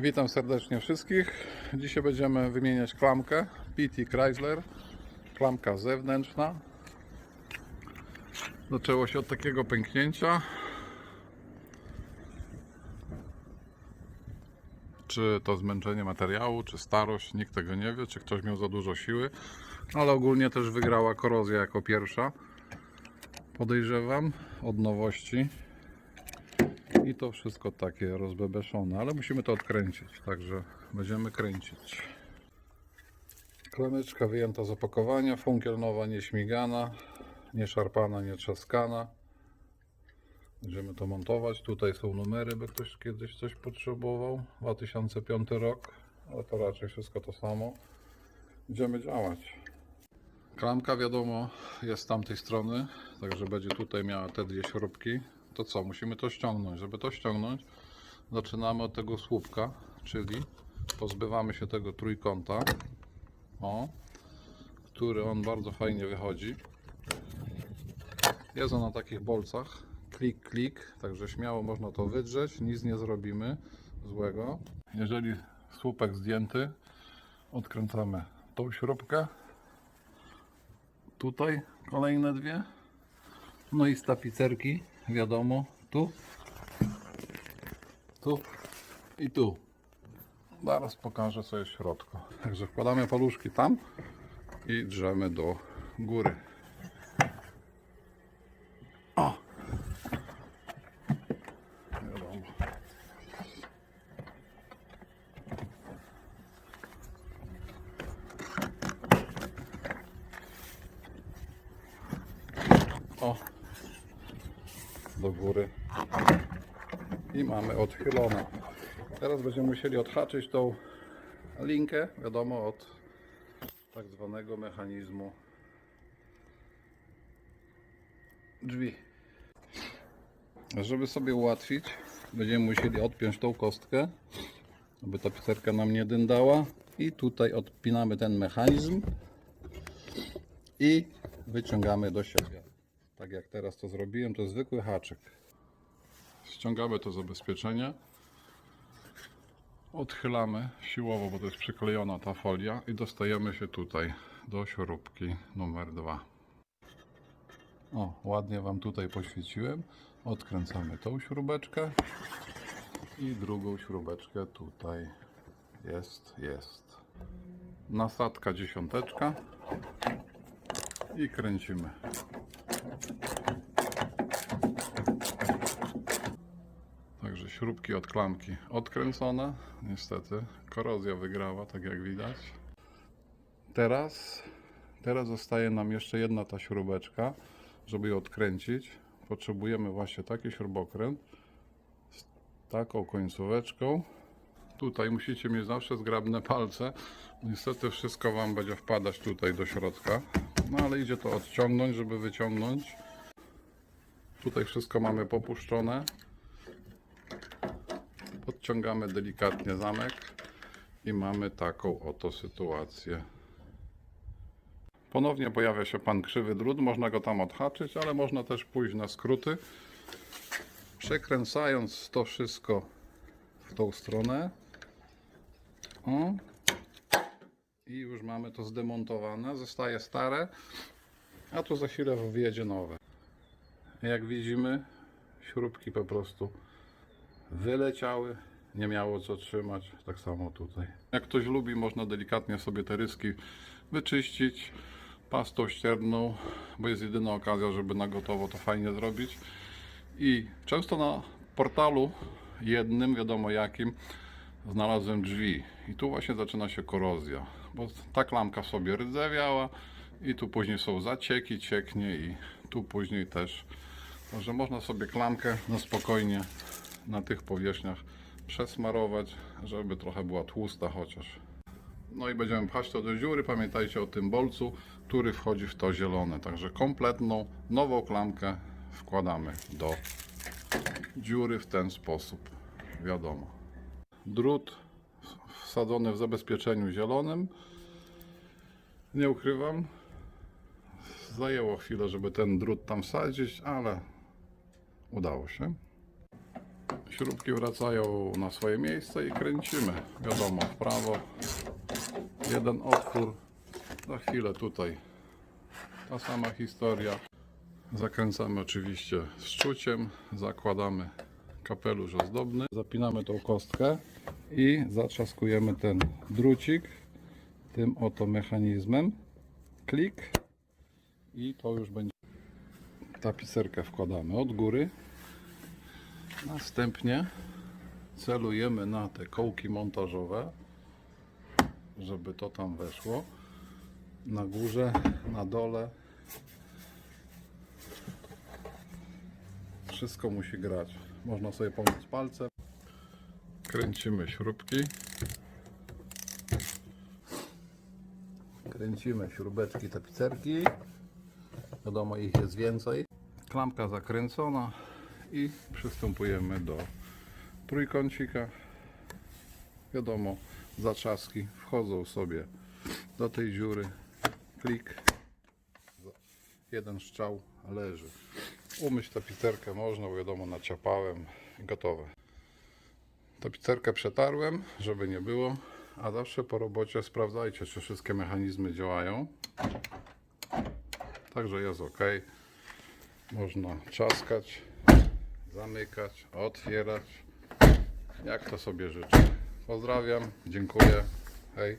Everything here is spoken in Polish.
Witam serdecznie wszystkich. Dzisiaj będziemy wymieniać klamkę PT Chrysler. Klamka zewnętrzna. Zaczęło się od takiego pęknięcia. Czy to zmęczenie materiału, czy starość, nikt tego nie wie, czy ktoś miał za dużo siły, ale ogólnie też wygrała korozja jako pierwsza. Podejrzewam od nowości. I to wszystko takie rozbebeszone, ale musimy to odkręcić, także będziemy kręcić. Klameczka wyjęta z opakowania, funkiel nowa, nieśmigana, nie szarpana, nie trzaskana. Będziemy to montować. Tutaj są numery, by ktoś kiedyś coś potrzebował. 2005 rok, ale to raczej wszystko to samo. Będziemy działać. Klamka wiadomo jest z tamtej strony, także będzie tutaj miała te dwie śrubki. To co, musimy to ściągnąć. Żeby to ściągnąć, zaczynamy od tego słupka, czyli pozbywamy się tego trójkąta, o, który on bardzo fajnie wychodzi. Jest on na takich bolcach, klik, klik, także śmiało można to wydrzeć, nic nie zrobimy złego. Jeżeli słupek zdjęty, odkręcamy tą śrubkę, tutaj kolejne dwie, no i z tapicerki, wiadomo, tu, tu i tu. Zaraz pokażę co jest w środku. Także wkładamy paluszki tam i drzemy do góry. O! Wiadomo. O! Do góry. I mamy odchylone. Teraz będziemy musieli odhaczyć tą linkę, wiadomo, od tak zwanego mechanizmu drzwi. Żeby sobie ułatwić, będziemy musieli odpiąć tą kostkę, aby ta pizzerka nam nie dyndała. I tutaj odpinamy ten mechanizm i wyciągamy do siebie. Tak jak teraz to zrobiłem, to zwykły haczyk. Ściągamy to zabezpieczenie. Odchylamy siłowo, bo to jest przyklejona ta folia i dostajemy się tutaj do śrubki numer 2. O, ładnie Wam tutaj poświeciłem. Odkręcamy tą śrubeczkę i drugą śrubeczkę tutaj jest, jest. Nasadka dziesiąteczka i kręcimy. Także śrubki od klamki odkręcone. Niestety korozja wygrała, tak jak widać. Teraz, teraz zostaje nam jeszcze jedna ta śrubeczka, żeby ją odkręcić. Potrzebujemy właśnie taki śrubokręt z taką końcóweczką. Tutaj musicie mieć zawsze zgrabne palce. Niestety wszystko Wam będzie wpadać tutaj do środka. No ale idzie to odciągnąć, żeby wyciągnąć. Tutaj wszystko mamy popuszczone. Podciągamy delikatnie zamek i mamy taką oto sytuację. Ponownie pojawia się pan krzywy drut, można go tam odhaczyć, ale można też pójść na skróty. Przekręcając to wszystko w tą stronę. O. I już mamy to zdemontowane, zostaje stare, a tu za chwilę wjedzie nowe. Jak widzimy, śrubki po prostu wyleciały, nie miało co trzymać, tak samo tutaj. Jak ktoś lubi, można delikatnie sobie te ryski wyczyścić pastą ścierną, bo jest jedyna okazja, żeby na gotowo to fajnie zrobić. I często na portalu jednym, wiadomo jakim, znalazłem drzwi. I tu właśnie zaczyna się korozja, bo ta klamka sobie rdzewiała i tu później są zacieki, cieknie i tu później też. Także można sobie klamkę na spokojnie na tych powierzchniach przesmarować, żeby trochę była tłusta chociaż. No i będziemy pchać to do dziury. Pamiętajcie o tym bolcu, który wchodzi w to zielone. Także kompletną, nową klamkę wkładamy do dziury w ten sposób. Wiadomo. Drut wsadzony w zabezpieczeniu zielonym. Nie ukrywam. Zajęło chwilę, żeby ten drut tam wsadzić, ale udało się. Śrubki wracają na swoje miejsce i kręcimy. Wiadomo, w prawo. Jeden otwór. Za chwilę tutaj. Ta sama historia. Zakręcamy oczywiście z szczuciem. Zakładamy kapelusz ozdobny. Zapinamy tą kostkę i zatrzaskujemy ten drucik tym oto mechanizmem. Klik i to już będzie. Tapicerkę wkładamy od góry. Następnie celujemy na te kołki montażowe, żeby to tam weszło. Na górze, na dole. Wszystko musi grać. Można sobie pomóc palcem. Kręcimy śrubki. Kręcimy śrubeczki tapicerki. Wiadomo, ich jest więcej. Klampka zakręcona i przystępujemy do trójkącika. Wiadomo, zaczaski wchodzą sobie do tej dziury. Klik. Jeden strzał leży. Umyć tapicerkę można, bo wiadomo, naciapałem gotowe. Tapicerkę przetarłem, żeby nie było, a zawsze po robocie sprawdzajcie, czy wszystkie mechanizmy działają. Także jest ok. Można trzaskać, zamykać, otwierać. Jak to sobie życzę. Pozdrawiam, dziękuję. Hej.